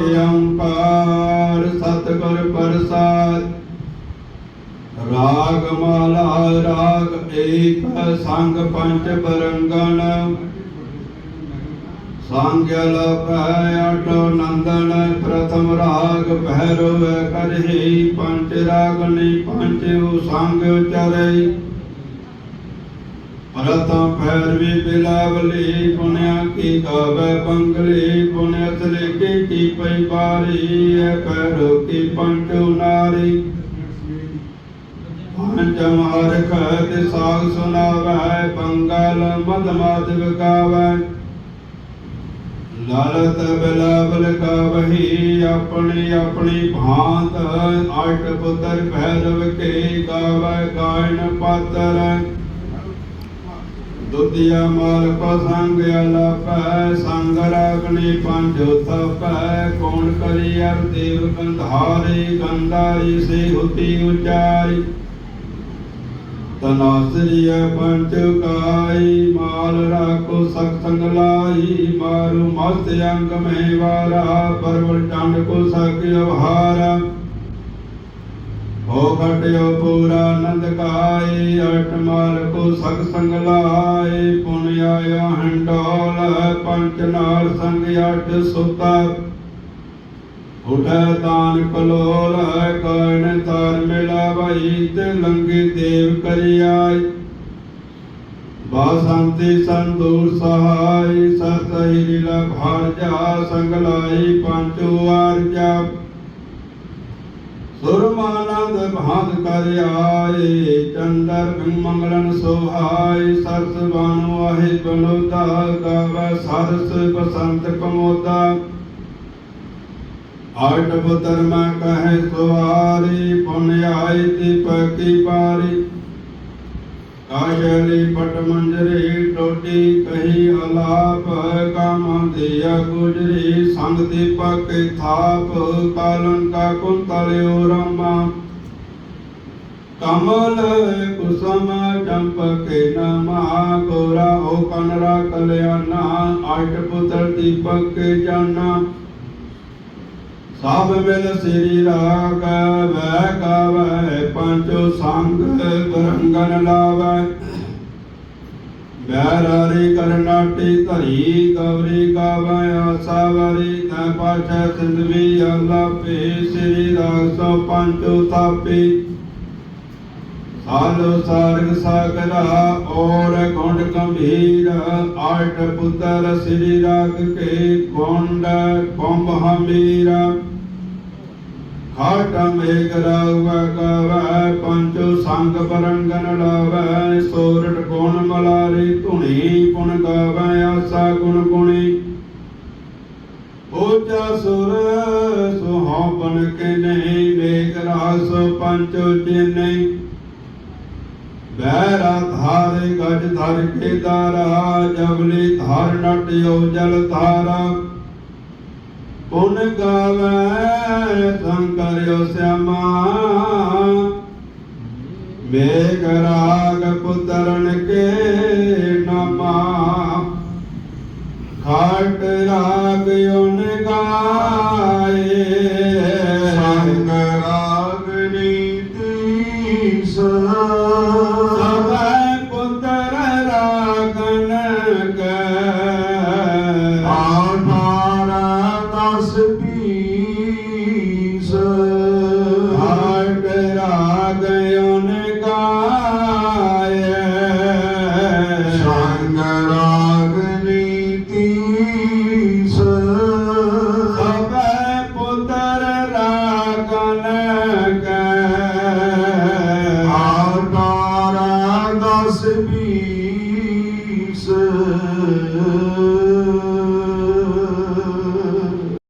ਓੰਕਾਰ ਸਤਿਗੁਰ ਪ੍ਰਸਾਦ। ਰਾਗ ਮਾਲਾ, ਰਾਗ ਏਕ, ਸੰਗ ਪੰਚ ਬਰੰਗਨ ਸੰਗਲ ਪੈ ਅਟੋ ਨੰਦਨ, ਪ੍ਰਥਮ ਰਾਗ ਭੈਰਵ ਕਰਹੀ। ਪੰਚ ਰਾਗਨੀ ਪੰਚ ਸੰਗ ਚਰਈ ਪ੍ਰਥਮ ਭੈਰਵੀ ਬਿਲਾਵਲੀ ਪੁਨਿਆ ਕੀ ਗਾਵੇ ਬੰਗਲੀ ਪੁਨਿਆ ਸਲੇ ਕੀ ਪਈ ਬਾਰੀ ਐ ਪੈਰੋ ਕੀ ਪੰਚੋ ਨਾਰੀ ਪੰਚ ਮਾਰ ਖਤ ਸਾਗ ਸੁਨਾਵੈ ਬੰਗਲ ਮਦ ਮਾਧਵ ਗਾਵੈ। ਲਾਲਤ ਬਿਲਾਵਲ ਗਾਵਹੀ ਆਪਣੀ ਆਪਣੀ ਭਾਂਤ ਆਟ ਪੁੱਤਰ ਭੈਰਵ ਕੇ ਗਾਵੈ ਗਾਇਨ ਪਾਤਰ। ਦੁਤੀਆ ਮਾਲ ਕੋ ਸੰਗ ਅਲਪੈ ਸੰਗ ਰਾਗਣੀ ਪੰਜ ਤਪੈ ਕੌਣ ਕਰੀ ਅਰ ਦੇਵ ਗੰਧਾਰੀ ਗੰਧਾਰੀ ਸੇ ਹੁਤੀ ਉਚਾਰੀ ਤਨਾਸਰੀය ਪੰਚ ਕਾਈ ਮਾਲ ਰਾਖੋ ਸਖ ਸੰਗ ਲਾਈ ਮਾਰੂ ਮਸਤ ਅੰਗ ਮਹਿ ਵਾਰਾ ਪਰਵਲ ਟੰਡ ਕੋ ਸਖ ਅਵਹਾਰਾ। ਹੋ ਘਟਿਓ ਪੂਰਾ ਆਨੰਦ ਕਾਏ ਅਟ ਮਾਲ ਕੋ ਸਖ ਸੰਗ ਲਾਏ, ਪੁਨ ਆਇਆ ਹੰਡੋਲ ਪੰਚ ਨਾਲ ਸੰਗ ਅਟ ਸੁਤਾ। ਉਠੈ ਤਾਨ ਕਲੋਲ ਕਾਇਨ ਤਾਰ ਮਿਲਾ ਭਾਈ ਤੇ ਲੰਗੀ ਦੇਵ ਕਰਿਆਈ ਬਾਸੰਤੀ ਸੰਦੂਰ ਸਹਾਈ ਸਤਹਿ ਲੀਲਾ ਭਾਰ ਜਾ ਸੰਗ ਲਾਈ ਪੰਚੋ ਆਰਜਾ ਸੁਰਮਾਨੰਦ ਭਾਂਤ ਕਰ ਆਏ, ਚੰਦਰ ਮੰਗਲਨ ਸੋਹਾਈ ਸਰਸ ਬਾਨੁ ਆਹੇ ਬਨੋਦਾ, ਗਾਵੇ ਸਰਸ ਬਸੰਤ ਕਮੋਦਾ। ਆਟ ਪੁੱਤਰ ਮੈਂ ਕਹੇ ਸੁਆਰੀ ਪੁਨ ਆਈ ਦੀਪਕ ਕੀ ਪਾਰੀ। ਕਾਸ਼ਲੀ ਪਟ ਮੰਜਰੀ ਟੋਟੀ ਕਹੀ ਅਲਾਪ ਕਾਮ ਦਿਆ ਗੁਜਰੀ ਸੰਗ ਦੀਪਕ ਥਾਪ, ਕਾਲਨ ਕਾ ਕੁੰਤਲਿਓ ਰਮਾ ਕਮਲ ਕੁਸਮ ਚੰਪਕ ਨਮਾ, ਗੋਰਾ ਹੋ ਕਨਰਾ ਕਲਿਆਣਾ ਆਟ ਪੁੱਤਰ ਦੀਪਕ ਜਾਨਾ। ਸਭ ਮਿਲ ਸ੍ਰੀ ਰਾਗ ਵੈ ਗਾਵੈ ਪੰਚੋ ਸੰਗ ਬਰੰਗਨ ਲਾਵੈ। ਬੈਰਾਰੀ ਕਰਨਾਟੀ ਧਰੀ ਗੌਰੀ ਗਾਵੈ ਆਸਾਵਰੀ ਤੈ ਪਾਛੈ ਸਿੰਧਵੀ ਅਲਾਪੇ ਸ੍ਰੀ ਰਾਗ ਸੋ ਪੰਚੋ ਥਾਪੀ। ਸਾਲੋ ਸਾਰਗ ਸਾਗਰਾ, ਔਰ ਗੁੰਡ ਗੰਭੀਰ ਆਟ ਪੁੱਤਰ ਸ੍ਰੀ ਰਾਗ ਕੇ, ਗੁੰਡ ਕੁੰਭ ਹਮੀਰਾ। ਖਾਟ ਮੇਘ ਰਾਵੈ ਗਾਵੈ ਪੰਚੋ ਸੰਗ ਬਰੰਗਨ ਲਾਵੈ, ਸੋਰਠ ਗੁਣ ਮਲਾਰੀ ਧੁਨੀ ਪੁਨ ਗਾਵੈ, ਆਸਾ ਗੁਣ ਗੁਣੀ। ਓਚਾ ਸੁਰ ਸੁਹਾਵਨ ਕੇ ਨਹੀਂ, ਮੇਘ ਰਾਸ ਪੰਚੋ ਚੇਨਈ ਬੈਰਾ ਧਾਰੇ, ਗਜ ਧਰ ਕੇ ਦਾਰਾ ਜਬਲੀ ਧਾਰ ਨਟਿਓ ਜਲ ਧਾਰਾ। ਪੁਨ ਗਾਵੈ ਸੰਕਰਿਓ ਸਿਆਮਾ। ਮੇਘ ਰਾਗ ਪੁੱਤਰਨ ਕੇ ਤੀਸ ਸਭੈ ਪੁੱਤਰ ਰਾਗਨ ਕੈ। ਆਠਾਰਾ ਦਸ ਬੀਸ